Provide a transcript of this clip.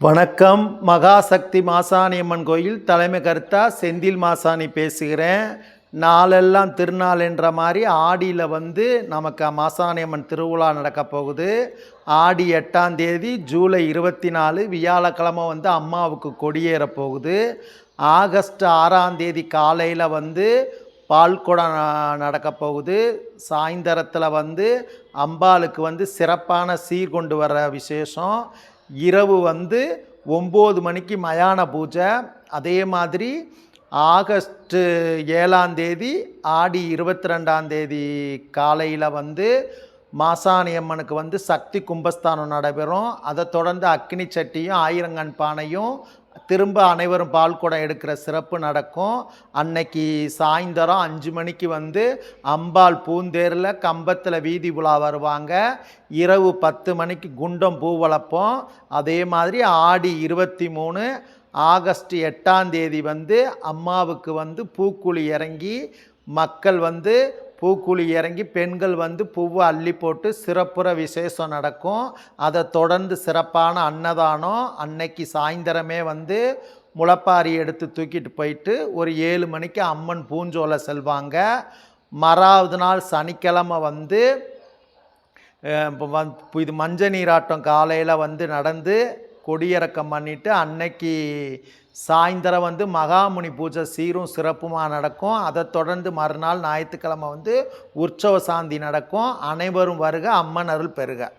வணக்கம். மகாசக்தி மாசாணியம்மன் கோயில் தலைமை கருத்தா செந்தில் மாசாணி பேசுகிறேன். நாளெல்லாம் திருநாள் என்ற மாதிரி ஆடியில் வந்து நமக்கு மாசாணியம்மன் திருவிழா நடக்க போகுது. ஆடி எட்டாம் தேதி ஜூலை இருபத்தி நாலு வியாழக்கிழமை வந்து அம்மாவுக்கு கொடியேற போகுது. ஆகஸ்ட் ஆறாம் தேதி காலையில் வந்து பால்குடம் நடக்கப் நடக்க போகுது. சாயந்தரத்தில் வந்து அம்பாளுக்கு வந்து சிறப்பான சீர் கொண்டு வர விசேஷம். இரவு வந்து ஒம்பது மணிக்கு மயான பூஜை. அதே மாதிரி ஆகஸ்ட்டு ஏழாம் தேதி ஆடி இருபத்தி ரெண்டாம் தேதி காலையில் வந்து மாசாணி அம்மனுக்கு வந்து சக்தி கும்பஸ்தானம் நடைபெறும். அதை தொடர்ந்து அக்னி சட்டியும் ஆயிரங்கண் பானையும் திரும்ப அனைவரும் பால் குடம் எடுக்கிற சிறப்பு நடக்கும். அன்னைக்கு சாயந்தரம் அஞ்சு மணிக்கு வந்து அம்பாள் பூந்தேரில் கம்பத்தில் வீதி உலா வருவாங்க. இரவு பத்து மணிக்கு குண்டம் பூ வளர்ப்போம். அதே மாதிரி ஆடி இருபத்தி மூணு ஆகஸ்ட் எட்டாம் தேதி வந்து அம்மாவுக்கு வந்து பூக்குழி இறங்கி மக்கள் வந்து பூக்குழி இறங்கி பெண்கள் வந்து பூவை அள்ளி போட்டு சிறப்புற விசேஷம் நடக்கும். அதை தொடர்ந்து சிறப்பான அன்னதானம் அன்னைக்கு சாயந்தரமே வந்து முளப்பாரி எடுத்து தூக்கிட்டு போயிட்டு ஒரு ஏழு மணிக்கு அம்மன் பூஞ்சோலை செல்வாங்க. மறாவது நாள் சனிக்கிழமை வந்து இப்போ வந் இது மஞ்ச நீராட்டம் காலையில் வந்து நடந்து கொடியிறக்கம் பண்ணிவிட்டு அன்னைக்கு சாயந்தரம் வந்து மகாமுனி பூஜை சீரும் சிறப்புமாக நடக்கும். அதை தொடர்ந்து மறுநாள் ஞாயிற்றுக்கிழமை வந்து உற்சவ சாந்தி நடக்கும். அனைவரும் வருக அம்மன் அருள் பெறுக.